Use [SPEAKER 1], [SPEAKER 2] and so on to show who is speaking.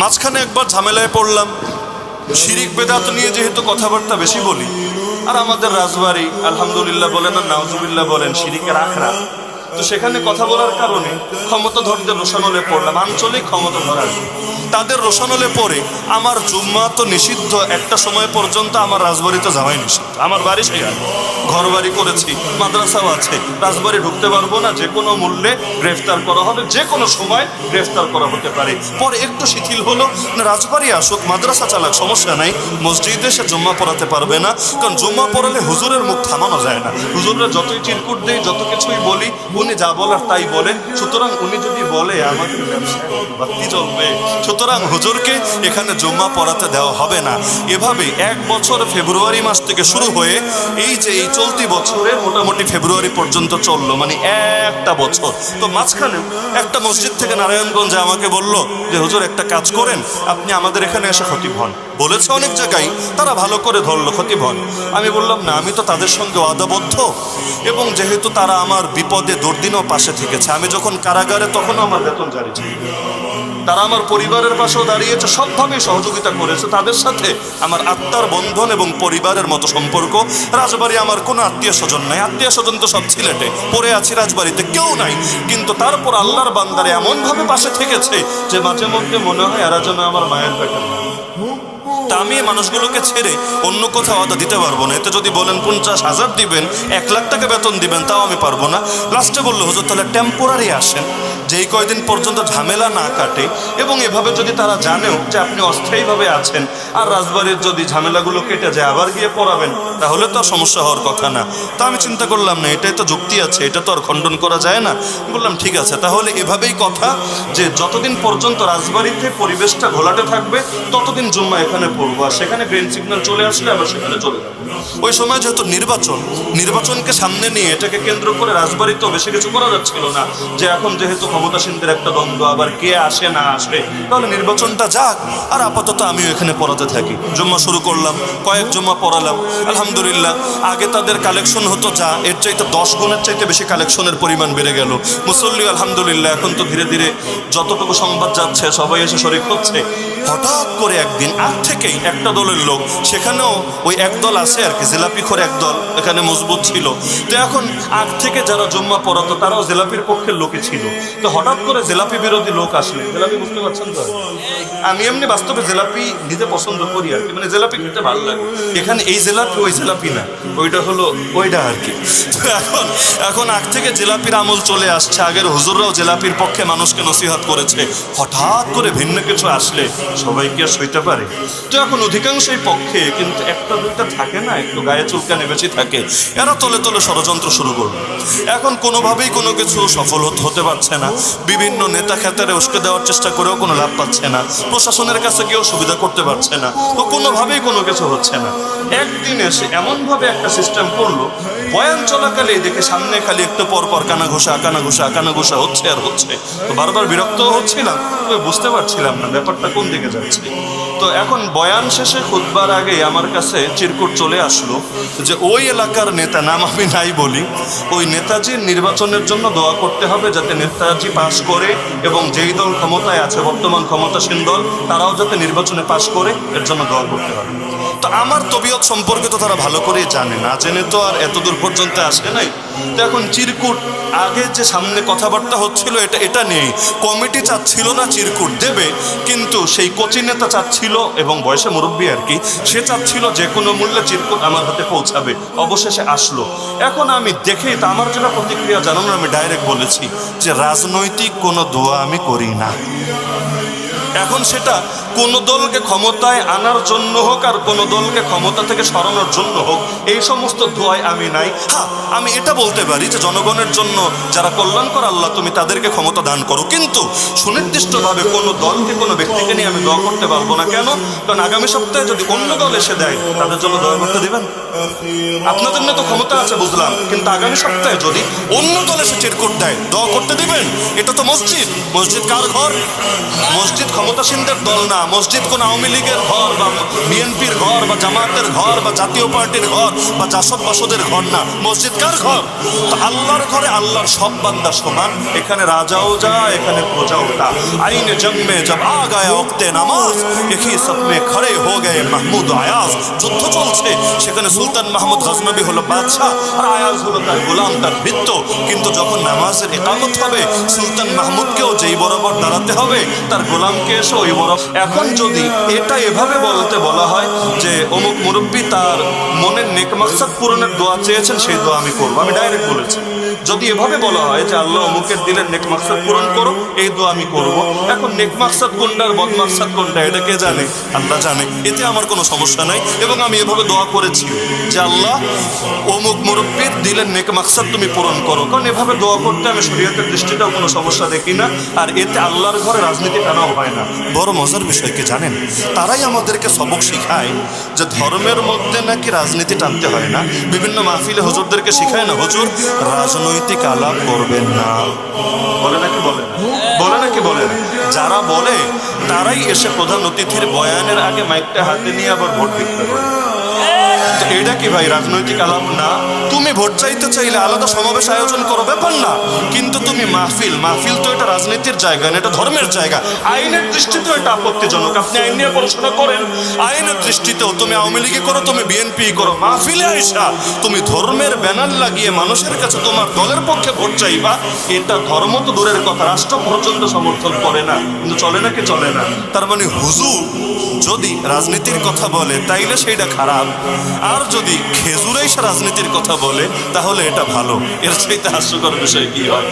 [SPEAKER 1] মাঝখানে একবার ঝামেলায় পড়লাম। শিরিক বেদাত নিয়ে যেহেতু কথাবার্তা বেশি বলি, আর আমাদের রাজবাড়ি, আলহামদুলিল্লাহ বলেন আর নাউজুবিল্লাহ বলেন, শিরিকের আখড়া। তো সেখানে কথা বলার কারণে ক্ষমতাধরদের রোশানলে পড়লাম, আঞ্চলিক ক্ষমতাধর আর কি। তাদের রোশানলে পড়ে আমার জুম্মা তো নিষিদ্ধ, একটা সময় পর্যন্ত আমার রাজবাড়িতে যাওয়াই নিষিদ্ধ। আমার বাড়ি সেই ঘর বাড়ি করেছি, মাদ্রাসাও আছে। রাজবাড়ি ঢুকতে পারব না, যে কোনো মূল্যে গ্রেফতার করা হবে, যে কোনো সময় গ্রেফতার করা হতে পারে। পরে একটু শিথিল হলো রাজবাড়ি আসুক, মাদ্রাসা চালাক, সমস্যা নাই। মসজিদে সে জুম্মা পড়াতে পারবে না। কারণ জুম্মা পড়ালে হুজুরের মুখ থামানো যায় না। হুজুররা যতই চিরকুট দেই, যত কিছুই বলি উনি যা বলার তাই বলেন। সুতরাং উনি যদি বলে, আমাকে চলবে, সুতরাং হুজুরকে এখানে জুম্মা পড়াতে দেওয়া হবে না। এভাবে এক বছর ফেব্রুয়ারি মাস থেকে শুরু হয়ে এই যে এই চলতি বছরের মোটামুটি ফেব্রুয়ারি পর্যন্ত চলল মানে একটা বছর। তো মাঝখানে একটা মসজিদ থেকে নারায়ণগঞ্জে আমাকে বলল যে, হুজুর, একটা কাজ করেন, আপনি আমাদের এখানে এসে খতিব হন। বলেছে অনেক জায়গায়, তারা ভালো করে ধরলো খতিব হন। আমি বললাম, না, আমি তো তাদের সঙ্গে ওয়াদাবদ্ধ এবং যেহেতু তারা আমার বিপদে দুর্দিনও পাশে থেকেছে। আমি যখন কারাগারে তখনও আমার বেতন জারি তারা আমার পরিবারের পাশেও দাঁড়িয়েছে সবভাবে সহযোগিতা করেছে। তাদের সাথে আমার আত্মার বন্ধন এবং পরিবারের মতো সম্পর্ক। রাজবাড়ি আমার কোনো আত্মীয় স্বজন নাই। আত্মীয় স্বজন তো সব ছিলেটে পড়ে আছি রাজবাড়িতে, কেউ নাই। কিন্তু তারপর আল্লাহর বান্দারে এমনভাবে পাশে থেকেছে যে মাঝে মধ্যে মনে হয় এরা যেন আমার মায়ের পেটে। তা আমি মানুষগুলোকে ছেড়ে অন্য কোথাও আদা দিতে পারব না। এতে যদি বলেন পঞ্চাশ হাজার দিবেন, এক লাখ টাকা বেতন দিবেন, তাও আমি পারব না। লাস্টে বলল, হুজুর, তাহলে টেম্পোরারি আসেন। যেই কয়দিন পর্যন্ত ঝামেলা না কাটে এবং এভাবে যদি তারা জানেও যে আপনি অস্থায়ীভাবে আছেন আর রাজবাড়ির যদি ঝামেলাগুলো কেটে যায় আবার গিয়ে পড়াবেন, তাহলে তো সমস্যা হওয়ার কথা না। তা আমি চিন্তা করলাম না, এটাই তো যুক্তি আছে, এটা তো আর খণ্ডন করা যায় না। বললাম, ঠিক আছে, তাহলে এভাবেই কথা যে যতদিন পর্যন্ত রাজবাড়িতে পরিবেশটা ঘোলাটে থাকবে, ততদিন জুম্মা এখানে পড়ব। আর সেখানে গ্রিন সিগন্যাল চলে আসলে আবার সেখানে চলে যাব। ওই সময় যেহেতু নির্বাচন, নির্বাচনকে সামনে নিয়ে এটাকে কেন্দ্র করে রাজবাড়িতেও বেশি কিছু করা যাচ্ছিল না, যে এখন যেহেতু ক্ষমতাসীনদের একটা দ্বন্দ্ব, আবার কে আসে, না আসে, তাহলে নির্বাচনটা যাক। আর আপাতত আমিও এখানে পড়াতে থাকি। জুম্মা শুরু করলাম, কয়েক জুম্মা পড়ালাম। আলহামদুলিল্লাহ, আগে তাদের কালেকশন হতো যা, এর চাইতে দশ গুণের চাইতে বেশি কালেকশনের পরিমাণ বেড়ে গেল। মুসল্লি আলহামদুলিল্লাহ, এখন তো ধীরে ধীরে যতটুকু সংবাদ যাচ্ছে, সবাই এসে শরিক হচ্ছে। হঠাৎ করে একদিন আগ থেকেই একটা দলের লোক, সেখানেও ওই একদল আছে আর কি জেলাপি খোর একদল, এখানে মজবুত ছিল। তো এখন আগ থেকে যারা জম্মা পড়াতো, তারাও জেলাপির পক্ষের লোকে ছিল। তো হঠাৎ করে জেলাপি বিরোধী লোক আসলে, জেলাপি বুঝতে পারছেন তো? আমি এমনি বাস্তবে জেলাপি নিজে পছন্দ করি আর কি মানে জেলাপি খেতে ভালো লাগে। এখানে এই জেলাপি, ওই জেলাপি না, ওইটা হলো ওইটা আর কি। এখন এখন আগ থেকে জেলাপির আমল চলে আসছে, আগের হুজুররাও জেলাপির পক্ষে মানুষকে নসিহত করেছে। হঠাৎ করে ভিন্ন কিছু আসলে সবাই কি আর সইতে পারে। তো এখন অধিকাংশই পক্ষে, কিন্তু একটা দুইটা থাকে না, একটু গায়ে চুলকানে বেশি থাকে, এরা তলে তলে ষড়যন্ত্র শুরু করবে। এখন কোনোভাবেই কোনো কিছু সফল হতে পারছে না। বিভিন্ন নেতা খেতারে উস্কে দেওয়ার চেষ্টা করেও কোনো লাভ পাচ্ছে না। প্রশাসনের কাছে কেউ সুবিধা করতে পারছে না। তো কোনোভাবেই কোনো কিছু হচ্ছে না। একদিন এসে এমনভাবে একটা সিস্টেম করল বয়ান চলাকালে দেখে সামনে খালি একটু পর পর কানা ঘোষা কানা ঘোষা কানা ঘোষা হচ্ছে আর হচ্ছে। তো বারবার বিরক্ত হচ্ছিলাম, তবে বুঝতে পারছিলাম না ব্যাপারটা কোন দিকে যাচ্ছে। তো এখন বয়ান শেষে খুদবার আগে আমার কাছে চিরকুট চলে আসলো যে ওই এলাকার নেতা, নাম আমি নাই বলি, ওই নেতাজির নির্বাচনের জন্য দোয়া করতে হবে যাতে নেতাজি পাশ করে এবং যেই দল ক্ষমতায় আছে, বর্তমান ক্ষমতাসীন দল, তারাও যাতে নির্বাচনে পাশ করে, এর জন্য দোয়া করতে হবে। তো আমার তবিয়ত সম্পর্কে তো তারা ভালো করেই জানে না। জেনে তো আর এত দূর পর্যন্ত আসে নাই। তো এখন চিরকুট আগে যে সামনে কথাবার্তা হচ্ছিল, এটা এটা নেই। কমিটি চাচ্ছিল না চিরকুট দেবে, কিন্তু সেই কোচি নেতা চাচ্ছিল এবং বয়সে মুরব্বী আর কি, সে চাচ্ছিল যে কোনো মূল্যে চিরকুট আমার হাতে পৌঁছাবে। অবশেষে আসলো। এখন আমি দেখেই তা আমার যেটা প্রতিক্রিয়া জানানো আমি ডাইরেক্ট বলেছি যে রাজনৈতিক কোনো দোয়া আমি করি না। এখন সেটা কোন দলকে ক্ষমতায় আনার জন্য হোক আর কোন দলকে ক্ষমতা থেকে সরানোর জন্য হোক, এই সমস্ত দোয়ায় আমি নাই। হ্যাঁ আমি এটা বলতে পারি যে জনগণের জন্য যারা কল্যাণকর আল্লাহ, তুমি তাদেরকে ক্ষমতা দান করো। কিন্তু সুনির্দিষ্টভাবে কোনো দলকে, কোনো ব্যক্তিকে নিয়ে আমি দোয়া করতে পারব না। কেন? কারণ আগামী সপ্তাহে যদি অন্য দল এসে দেয়, তাদের জন্য দোয়া করতে দেবেন? আপনাদের না তো ক্ষমতা আছে, বুঝলাম। কিন্তু আগামী সপ্তাহে যদি অন্য দল এসে চেট করতে দেয়, দোয়া করতে দিবেন? এটা তো মসজিদ। মসজিদ কার ঘর? মসজিদ ক্ষমতাসীনদের দল না। মসজিদ কোন আওয়ামী লীগের ঘর বা বিএনপির ঘর বা জামাতের ঘর বা জাতীয় পার্টির ঘর বা জাসদ বাসদের ঘর না। মসজিদ কার ঘর? তো আল্লাহর ঘরে আল্লাহর সব বান্দা সমান। এখানে রাজাও যা এখানে প্রজাও তা। আইনে জন্মে জব আ গায়া ওক্তে নামাজ। একই সপমে খড়ে হো গে মাহমুদ আয়াজ। যুদ্ধ চলছে। সেখানে সুলতান মাহমুদ গজনবী হলো বাদশাহ। আর আয়াজ হলো তার গোলাম, তার বৃত্ত কিন্তু যখন নামাজের একামত হবে, সুলতান মাহমুদকেও যেই বরাবর দাঁড়াতে হবে, তার গোলামকে এসে ওই এখন যদি এটা এভাবে বলতে বলা হয় যে অমুক মুরব্বী তার মনের নেক মাকসাদ পূরণের দোয়া চেয়েছেন, সেই দোয়া আমি করব। আমি ডাইরেক্ট বলেছি। যদি এভাবে বলা হয় যে আল্লাহ অমুকের দিলের নেক মাকসাদ পূরণ করো, এই দোয়া আমি করব। এখন নেক মাকসাদ কোনটা আর বদ মাকসাদ কোনটা, এটা কে জানে? আল্লাহ জানে। এতে আমার কোনো সমস্যা নাই এবং আমি এভাবে দোয়া করেছি যে আল্লাহ, অমুক মুরব্বীর দিলের নেক মাকসাদ তুমি পূরণ করো। কারণ এভাবে দোয়া করতে আমি শরীয়তের দৃষ্টিতেও কোনো সমস্যা দেখি না, আর এতে আল্লাহর ঘরে রাজনীতি টানাও হয় না। বড় মজার বিষয় কি জানেন? তারাই আমাদেরকে সবক শিখায় যে ধর্মের মধ্যে নাকি রাজনীতি টানতে হয় না। বিভিন্ন মাহফিলে হুজুরদেরকে শিখায় না, হজুর, রাজনৈতিক আলাপ করবেন না। বলে নাকি বলে? বলে নাকি বলেন যারা বলে, তারাই এসে প্রধান অতিথির বয়ানের আগে মাইকটা হাতে নিয়ে আবার ভোট দিতে এটা কি ভাই, রাজনৈতিক আলাপ না? তুমি ভোট চাইতে চাইলে আলাদা সমাবেশ আয়োজন করো, ব্যাপার না। কিন্তু তুমি মাহফিল মাহফিল তো এটা রাজনীতির জায়গা না, এটা ধর্মের জায়গা। আইনের দৃষ্টিতেও এটা আপত্তিজনক। আপনি আইন নিয়ে পড়াশোনা করেন, আইনের দৃষ্টিতেও তুমি আওয়ামী লীগে করো, তুমি বিএনপি করো। মাহফিলে আইসা তুমি ধর্মের ব্যানার লাগিয়ে মানুষের কাছে তোমার দলের পক্ষে ভোট চাইবা, এটা ধর্ম তো দূরের কথা, রাষ্ট্র পর্যন্ত সমর্থন করে না। কিন্তু চলে না কি চলে না? তার মানে হুজুর যদি রাজনীতির কথা বলে, তাইলে সেইটা খারাপ। আর যদি খেজুরাই সে রাজনীতির কথা বলে তাহলে এটা ভালো। এর চাইতে হাস্যকর বিষয় কি হয়?